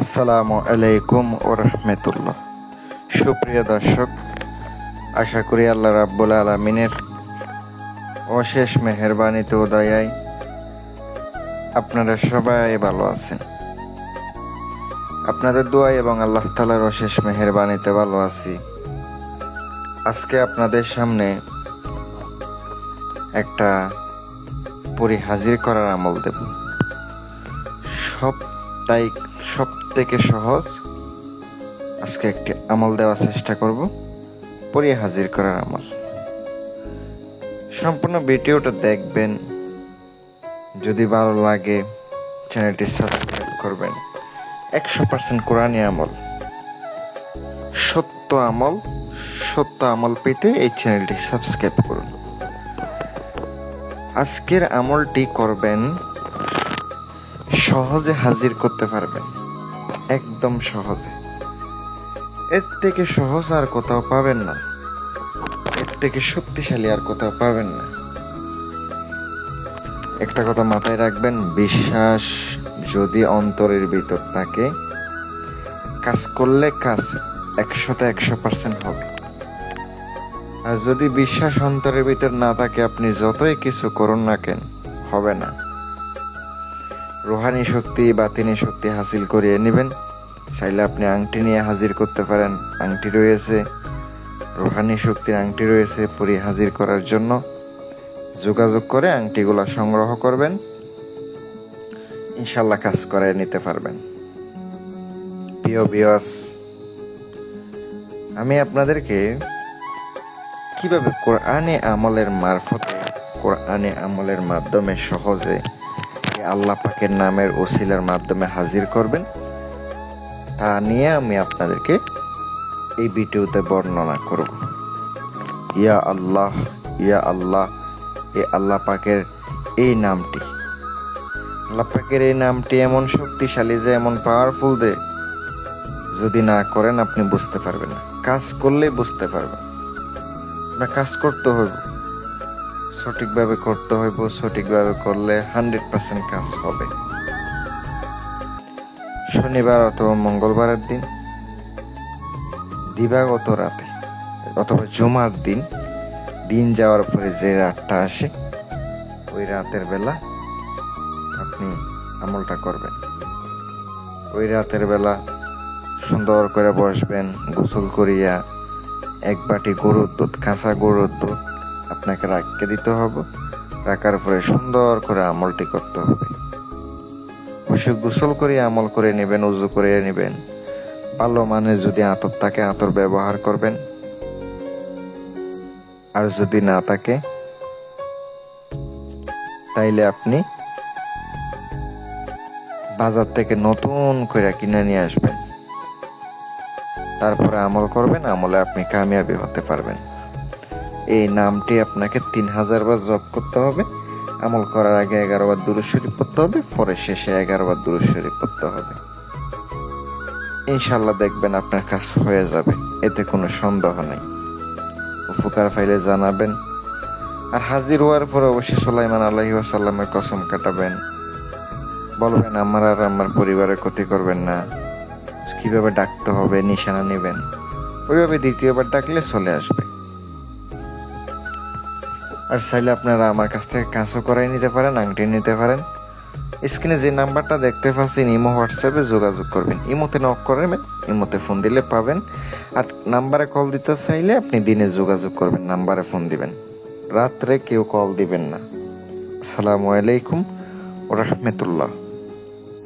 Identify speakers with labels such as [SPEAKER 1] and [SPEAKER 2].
[SPEAKER 1] আসসালামু আলাইকুম ও রহমতুল্লাহ। সুপ্রিয় দর্শক, আশা করি আল্লাহ রাব্বুল আলমিনের অশেষ মেহরবানিতে ও দয়ায় আপনারা সবাই ভালো আছেন। আপনাদের দোয়া এবং আল্লাহ তালার অশেষ মেহরবানিতে ভালো আছি। আজকে আপনাদের সামনে একটা পরি হাজির করার আমল দেব। সব থেকে সহজ। আজকে একটি আমল দেওয়ার চেষ্টা করব পরি হাজির করার আমল। সম্পূর্ণ ভিডিওটা দেখবেন। যদি ভালো লাগে, চ্যানেলটি সাবস্ক্রাইব করবেন। একশো পার্সেন্ট কোরআনী আমল। সত্য আমল সত্য আমল পেতে এই চ্যানেলটি সাবস্ক্রাইব করুন। আজকের আমলটি করবেন, সহজে হাজির করতে পারবেন। একদম সহজে। এর থেকে সহজ আর কোথাও পাবেন না। এর থেকে শক্তিশালী আর কোথাও পাবেন না। একটা কথা মাথায় রাখবেন, বিশ্বাস যদি অন্তরের ভিতর থাকে, কাজ করলে কাজ একশোতে একশো পার্সেন্ট হবে। আর যদি বিশ্বাস অন্তরের ভিতর না থাকে, আপনি যতই কিছু করুন না কেন, হবে না। রোহানি শক্তি বাতিনি শক্তি হাসিল করিয়ে নেবেন। চাইলে আপনি আংটি নিয়ে হাজির করতে পারেন। আংটি রয়েছে। রোহানি শক্তির আংটি রয়েছে পরি হাজির করার জন্য। যোগাযোগ করে আংটিগুলো সংগ্রহ করবেন। ইনশাল্লাহ কাজ করে নিতে পারবেন। প্রিয় বিয়স আমি আপনাদেরকে কীভাবে কোরআনে আমলের মারফতে কোরআনে আমলের মাধ্যমে সহজে আল্লাহ পাকের নামের ওসিলার মাধ্যমে হাজির করবেন। তা নিয়ে আমি আপনাদেরকে এই ভিডিওতে বর্ণনা করব। ইয়া আল্লাহ ইয়া আল্লাহ, এ আল্লাহ পাকের এই নামটি। আল্লাহ পাকের এই নামটি এমন শক্তিশালী যে এমন পাওয়ারফুল যে যদি না করেন আপনি বুঝতে পারবেন না। কাজ করলেই বুঝতে পারবেন। না কাজ করতে হইব। সঠিকভাবে করতে হইব, সঠিকভাবে করলে হান্ড্রেড পার্সেন্ট কাজ হবে। শনিবার অথবা মঙ্গলবারের দিন, দিবাগত রাতে অথবা জুমার দিন দিন যাওয়ার পরে যে রাতটা আসে, ওই রাতের বেলা আপনি আমলটা করবেন। ওই রাতের বেলা সুন্দর করে বসবেন, গোসল করিয়া এক বাটি গরুর দুধ, কাঁচা গরুর দুধ আপনাকে রাখতে দিতে হবে। রাখার পরে সুন্দর করে আমলটি করতে হবে। বসে গোসল করে আমল করে নেবেন, উজু করে নেবেন। ভালো মানে যদি আতর থাকে, আতর ব্যবহার করবেন। আর যদি না থাকে, তাইলে আপনি বাজার থেকে নতুন করে কিনে নিয়ে আসবেন। তারপরে আমল করবেন, আমলে আপনি কামিয়াবি হতে পারবেন। এই নামটি আপনাকে তিন হাজার বার জপ করতে হবে, আমল করার আগে এগারো বার দুরুদ শরীফ পড়তে হবে পরে শেষে এগারো বার দুরুদ শরীফ পড়তে হবে। ইনশাল্লাহ দেখবেন আপনার কাজ হয়ে যাবে, এতে কোনো সন্দেহ নেই। উপকার পাইলে জানাবেন। আর হাজির হওয়ার পরে অবশ্যই সোলাইমান আলাহি ওয়াসাল্লামের কসম কাটাবেন। বলবেন, আমার আর আমার পরিবারের ক্ষতি করবেন না। কীভাবে ডাকতে হবে, নিশানা নেবেন? ওইভাবে দ্বিতীয়বার ডাকলে চলে আসবে। আর চাইলে আপনারা আমার কাছ থেকে কাঁচও করাই নিতে পারেন, আংটি নিতে পারেন। স্ক্রিনে যে নাম্বারটা দেখতে পাচ্ছেন, ইমো, হোয়াটসঅ্যাপে যোগাযোগ করবেন। ইমোতে নক করবেন ইমোতে ফোন দিলে পাবেন। আর নাম্বারে কল দিতে চাইলে আপনি দিনে যোগাযোগ করবেন, নাম্বারে ফোন দিবেন। রাত্রে কেউ কল দিবেন না। আসসালামু আলাইকুম ও রহমতুল্লাহ।